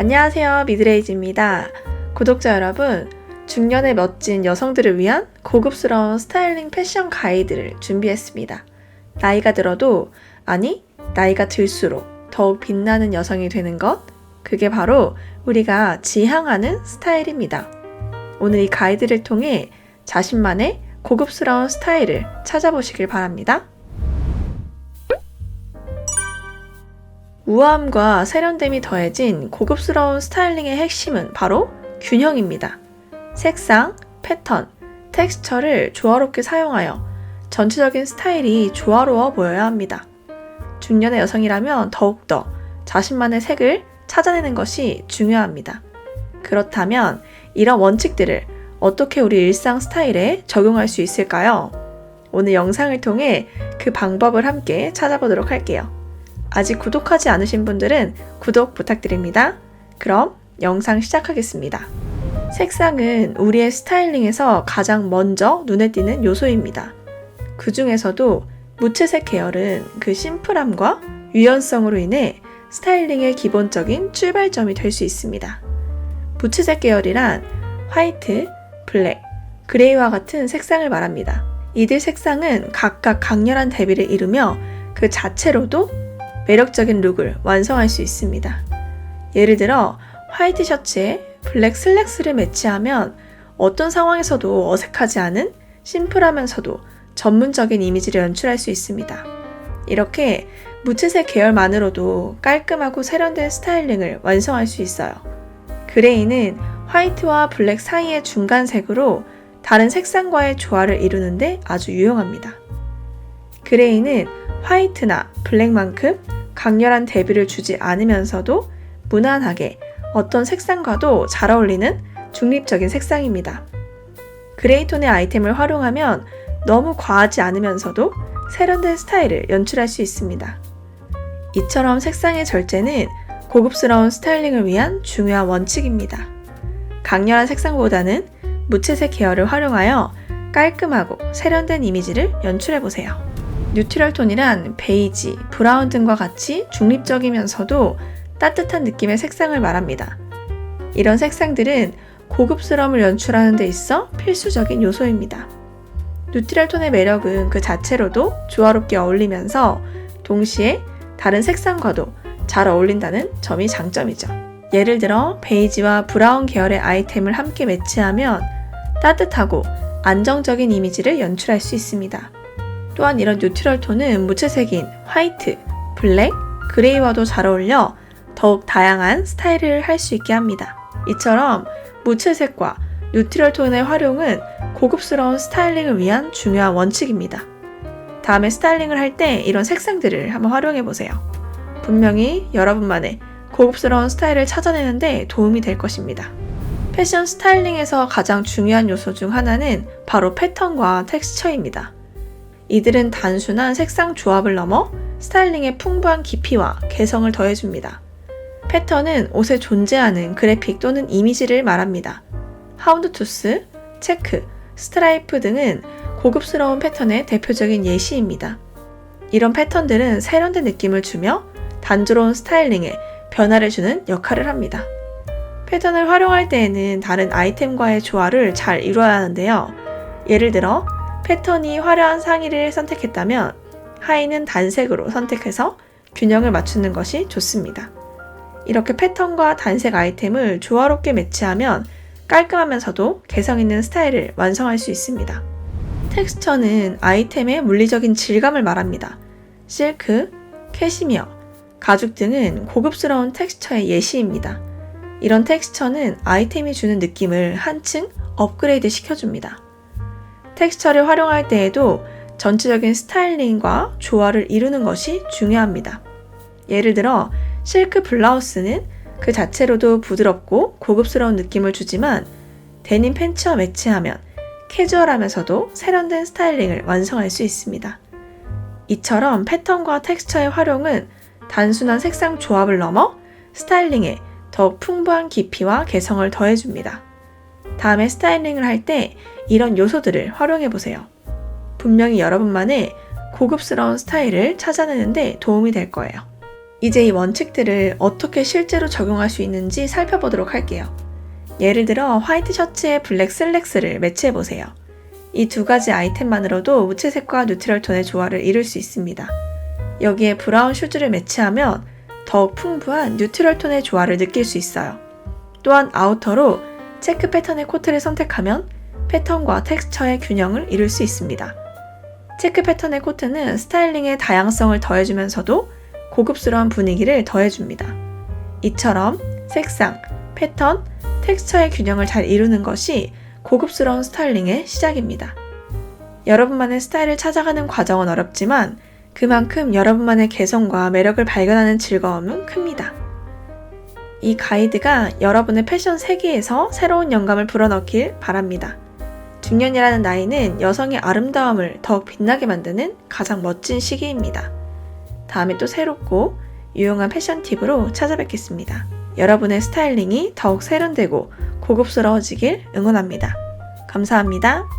안녕하세요. 미드레이즈입니다. 구독자 여러분, 중년의 멋진 여성들을 위한 고급스러운 스타일링 패션 가이드를 준비했습니다. 나이가 들어도, 아니, 나이가 들수록 더욱 빛나는 여성이 되는 것, 그게 바로 우리가 지향하는 스타일입니다. 오늘 이 가이드를 통해 자신만의 고급스러운 스타일을 찾아보시길 바랍니다. 우아함과 세련됨이 더해진 고급스러운 스타일링의 핵심은 바로 균형입니다. 색상, 패턴, 텍스처를 조화롭게 사용하여 전체적인 스타일이 조화로워 보여야 합니다. 중년의 여성이라면 더욱더 자신만의 색을 찾아내는 것이 중요합니다. 그렇다면 이런 원칙들을 어떻게 우리 일상 스타일에 적용할 수 있을까요? 오늘 영상을 통해 그 방법을 함께 찾아보도록 할게요. 아직 구독하지 않으신 분들은 구독 부탁드립니다. 그럼 영상 시작하겠습니다. 색상은 우리의 스타일링에서 가장 먼저 눈에 띄는 요소입니다. 그 중에서도 무채색 계열은 그 심플함과 유연성으로 인해 스타일링의 기본적인 출발점이 될 수 있습니다. 무채색 계열이란 화이트, 블랙, 그레이와 같은 색상을 말합니다. 이들 색상은 각각 강렬한 대비를 이루며 그 자체로도 매력적인 룩을 완성할 수 있습니다. 예를 들어 화이트 셔츠에 블랙 슬랙스를 매치하면 어떤 상황에서도 어색하지 않은 심플하면서도 전문적인 이미지를 연출할 수 있습니다. 이렇게 무채색 계열만으로도 깔끔하고 세련된 스타일링을 완성할 수 있어요. 그레이는 화이트와 블랙 사이의 중간색으로 다른 색상과의 조화를 이루는데 아주 유용합니다. 그레이는 화이트나 블랙만큼 강렬한 대비를 주지 않으면서도 무난하게 어떤 색상과도 잘 어울리는 중립적인 색상입니다. 그레이톤의 아이템을 활용하면 너무 과하지 않으면서도 세련된 스타일을 연출할 수 있습니다. 이처럼 색상의 절제는 고급스러운 스타일링을 위한 중요한 원칙입니다. 강렬한 색상보다는 무채색 계열을 활용하여 깔끔하고 세련된 이미지를 연출해보세요. 뉴트럴 톤이란 베이지, 브라운 등과 같이 중립적이면서도 따뜻한 느낌의 색상을 말합니다. 이런 색상들은 고급스러움을 연출하는 데 있어 필수적인 요소입니다. 뉴트럴 톤의 매력은 그 자체로도 조화롭게 어울리면서 동시에 다른 색상과도 잘 어울린다는 점이 장점이죠. 예를 들어 베이지와 브라운 계열의 아이템을 함께 매치하면 따뜻하고 안정적인 이미지를 연출할 수 있습니다. 또한 이런 뉴트럴 톤은 무채색인 화이트, 블랙, 그레이와도 잘 어울려 더욱 다양한 스타일을 할 수 있게 합니다. 이처럼 무채색과 뉴트럴 톤의 활용은 고급스러운 스타일링을 위한 중요한 원칙입니다. 다음에 스타일링을 할 때 이런 색상들을 한번 활용해 보세요. 분명히 여러분만의 고급스러운 스타일을 찾아내는데 도움이 될 것입니다. 패션 스타일링에서 가장 중요한 요소 중 하나는 바로 패턴과 텍스처입니다. 이들은 단순한 색상 조합을 넘어 스타일링에 풍부한 깊이와 개성을 더해줍니다. 패턴은 옷에 존재하는 그래픽 또는 이미지를 말합니다. 하운드투스, 체크, 스트라이프 등은 고급스러운 패턴의 대표적인 예시입니다. 이런 패턴들은 세련된 느낌을 주며 단조로운 스타일링에 변화를 주는 역할을 합니다. 패턴을 활용할 때에는 다른 아이템과의 조화를 잘 이루어야 하는데요. 예를 들어 패턴이 화려한 상의를 선택했다면 하의는 단색으로 선택해서 균형을 맞추는 것이 좋습니다. 이렇게 패턴과 단색 아이템을 조화롭게 매치하면 깔끔하면서도 개성 있는 스타일을 완성할 수 있습니다. 텍스처는 아이템의 물리적인 질감을 말합니다. 실크, 캐시미어, 가죽 등은 고급스러운 텍스처의 예시입니다. 이런 텍스처는 아이템이 주는 느낌을 한층 업그레이드 시켜줍니다. 텍스처를 활용할 때에도 전체적인 스타일링과 조화를 이루는 것이 중요합니다. 예를 들어 실크 블라우스는 그 자체로도 부드럽고 고급스러운 느낌을 주지만 데님 팬츠와 매치하면 캐주얼하면서도 세련된 스타일링을 완성할 수 있습니다. 이처럼 패턴과 텍스처의 활용은 단순한 색상 조합을 넘어 스타일링에 더욱 풍부한 깊이와 개성을 더해줍니다. 다음에 스타일링을 할 때 이런 요소들을 활용해 보세요. 분명히 여러분만의 고급스러운 스타일을 찾아내는데 도움이 될 거예요. 이제 이 원칙들을 어떻게 실제로 적용할 수 있는지 살펴보도록 할게요. 예를 들어 화이트 셔츠에 블랙 슬랙스를 매치해 보세요. 이 두 가지 아이템만으로도 무채색과 뉴트럴 톤의 조화를 이룰 수 있습니다. 여기에 브라운 슈즈를 매치하면 더욱 풍부한 뉴트럴 톤의 조화를 느낄 수 있어요. 또한 아우터로 체크 패턴의 코트를 선택하면 패턴과 텍스처의 균형을 이룰 수 있습니다. 체크 패턴의 코트는 스타일링의 다양성을 더해주면서도 고급스러운 분위기를 더해줍니다. 이처럼 색상, 패턴, 텍스처의 균형을 잘 이루는 것이 고급스러운 스타일링의 시작입니다. 여러분만의 스타일을 찾아가는 과정은 어렵지만 그만큼 여러분만의 개성과 매력을 발견하는 즐거움은 큽니다. 이 가이드가 여러분의 패션 세계에서 새로운 영감을 불어넣길 바랍니다. 중년이라는 나이는 여성의 아름다움을 더욱 빛나게 만드는 가장 멋진 시기입니다. 다음에 또 새롭고 유용한 패션 팁으로 찾아뵙겠습니다. 여러분의 스타일링이 더욱 세련되고 고급스러워지길 응원합니다. 감사합니다.